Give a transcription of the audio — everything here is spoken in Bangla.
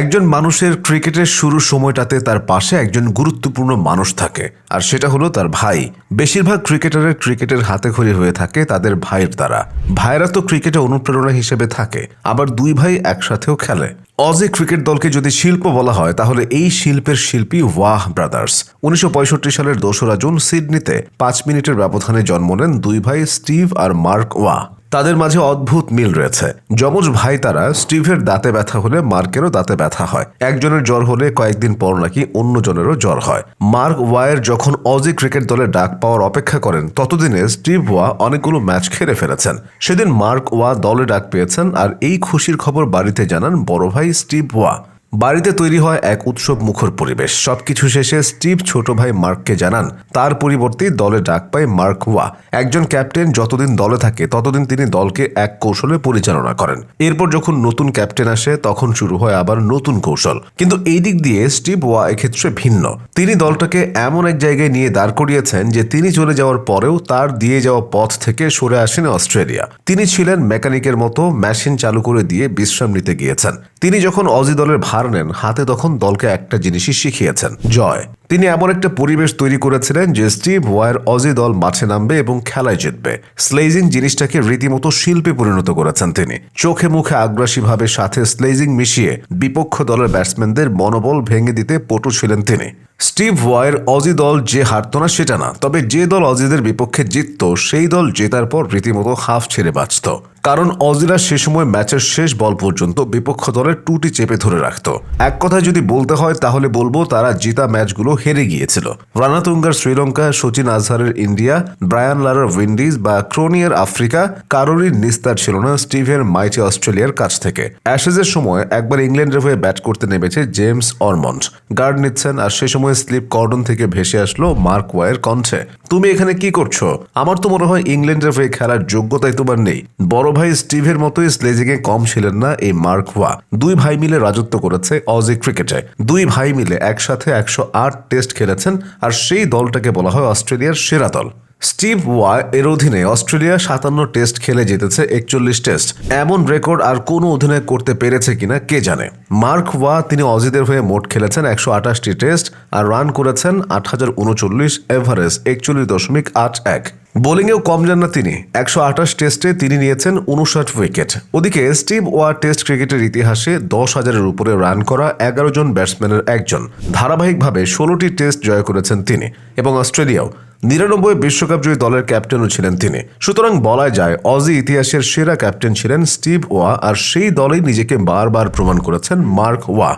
একজন মানুষের ক্রিকেটের শুরু সময়টাতে তার পাশে একজন গুরুত্বপূর্ণ মানুষ থাকে, আর সেটা হলো তার ভাই। বেশিরভাগ ক্রিকেটারের ক্রিকেটের হাতে খড়ি হয়ে থাকে তাদের ভাইয়ের দ্বারা। ভাইয়েরা তো ক্রিকেটে অনুপ্রেরণা হিসেবে থাকে, আবার দুই ভাই একসাথেও খেলে। অজে ক্রিকেট দলকে যদি শিল্প বলা হয়, তাহলে এই শিল্পের শিল্পী ওয়াহ ব্রাদার্স। উনিশশো পঁয়ষট্টি সালের দোসরা জুন সিডনিতে পাঁচ মিনিটের ব্যবধানে জন্ম নেন দুই ভাই স্টিভ আর মার্ক ওয়া তাদের মাঝে অদ্ভুত মিল রয়েছে। যমজ ভাই তারা স্টিভের দাঁতে ব্যথা হলে মার্কেরও দাঁতে ব্যথা হয়। একজনের জ্বর হলে কয়েকদিন পর নাকি অন্যজনেরও জ্বর হয়। মার্ক ওয়ার যখন অজি ক্রিকেট দলে ডাক পাওয়ার অপেক্ষা করেন, ততদিনে স্টিভ ওয়া অনেকগুলো ম্যাচ খেলে ফেলেছেন। সেদিন মার্ক ওয়া দলে ডাক পেয়েছেন আর এই খুশির খবর বাড়িতে জানান বড় ভাই স্টিভ ওয়া। বাড়িতে তৈরি হয় এক উৎসব মুখর পরিবেশ। সবকিছু শেষে স্টিভ ছোট ভাই মার্ককে জানান, তার পরিবর্তে দলে ডাক পায় মার্ক ওয়া। একজন ক্যাপ্টেন যতদিন দলে থাকে, ততদিন তিনি দলকে এক কৌশলে পরিচালনা করেন। এরপর যখন নতুন ক্যাপ্টেন আসে, তখন শুরু হয় আবার নতুন কৌশল। কিন্তু এই দিক দিয়ে স্টিভ ওয়া এক্ষেত্রে ভিন্ন। তিনি দলটাকে এমন এক জায়গায় নিয়ে দাঁড় করিয়েছেন যে তিনি চলে যাওয়ার পরেও তার দিয়ে যাওয়া পথ থেকে সরে আসেন অস্ট্রেলিয়া। তিনি ছিলেন মেকানিকের মতো, মেশিন চালু করে দিয়ে বিশ্রাম নিতে গিয়েছেন। তিনি যখন অজি দলের ভার নেন হাতে তখন দলকে একটা জিনিসই শিখিয়েছেন, জয়। তিনি এমন একটা পরিবেশ তৈরি করেছিলেন যে স্টিভ ওয়ার অজি দল মাঠে নামবে এবং খেলায় জিতবে। স্লেজিং জিনিসটাকে রীতিমতো শিল্পে পরিণত করেছেন তিনি। চোখে মুখে আগ্রাসীভাবে সাথে স্লেজিং মিশিয়ে বিপক্ষ দলের ব্যাটসম্যানদের মনোবল ভেঙে দিতে পটু ছিলেন তিনি। স্টিভ ওয়ার অজি দল যে হারত না সেটা না, তবে যে দল অজিদের বিপক্ষে জিতত, সেই দল জেতার পর রীতিমতো হাফ ছেড়ে বাঁচত। কারণ অজিরা সে সময় ম্যাচের শেষ বল পর্যন্ত বিপক্ষ দলের টুটি চেপে ধরে রাখত। এক কথায় যদি বলতে হয়, তাহলে বলব তারা জিতা ম্যাচগুলো হেরে গিয়েছিল। রানাতুঙ্গার শ্রীলঙ্কা সচিন আজহারের ইন্ডিয়া, ব্রায়ান লারার উইন্ডিজ বা ক্রোনিয়ার আফ্রিকা, কারোরই নিস্তার ছিল না স্টিভের মাইটি অস্ট্রেলিয়ার কাছ থেকে। অ্যাশেজের সময় একবার ইংল্যান্ডের হয়ে ব্যাট করতে নেমেছে জেমস অরমন্ড। গার্ড নিচ্ছেন আর সে সময় স্লিপ কর্ডন থেকে ভেসে আসলো মার্ক ওয়ার কণ্ঠে। তুমি এখানে কি করছ? আমার তো মনে হয় ইংল্যান্ডের হয়ে খেলার যোগ্যতাই তোমার নেই। বড় ভাই স্টিভের মতোই স্লেজিংয়ে কম ছিলেন না এই মার্ক ওয়া। দুই ভাই মিলে রাজত্ব করেছে অজি ক্রিকেটে। দুই ভাই মিলে একসাথে একশো আট টেস্ট খেলেছেন আর সেই দলটাকে বলা হয় অস্ট্রেলিয়ার সেরা দল। স্টিভ ওয়া এর অধীনে অস্ট্রেলিয়া সাতান্ন টেস্ট খেলে জিতেছে একচল্লিশ টেস্ট। এমন রেকর্ড আর কোনো অধিনায়ক করতে পেরেছে কিনা কে জানে? মার্ক ওয়া তিনি অজিদের হয়ে মোট খেলেছেন একশো আঠাশটি টেস্ট আর রান করেছেন আট হাজার উনচল্লিশ এভারেজ একচল্লিশ দশমিক আট এক। বোলিংয়েও কম যান না তিনি। একশো আঠাশ টেস্টে তিনি নিয়েছেন উনষাট উইকেট। ওদিকে স্টিভ ওয়া টেস্ট ক্রিকেটের ইতিহাসে দশ হাজারের উপরে রান করা এগারো জন ব্যাটসম্যানের একজন। ধারাবাহিকভাবে ষোলোটি টেস্ট জয় করেছেন তিনি এবং অস্ট্রেলিয়াও। নিরানব্বই বিশ্বকাপ জয়ী দলের ক্যাপ্টেনও ছিলেন তিনি। সুতরাং বলা যায়, অজি ইতিহাসের সেরা ক্যাপ্টেন ছিলেন স্টিভ ওয়া আর সেই দলেই নিজেকে বারবার প্রমাণ করেছেন মার্ক ওয়া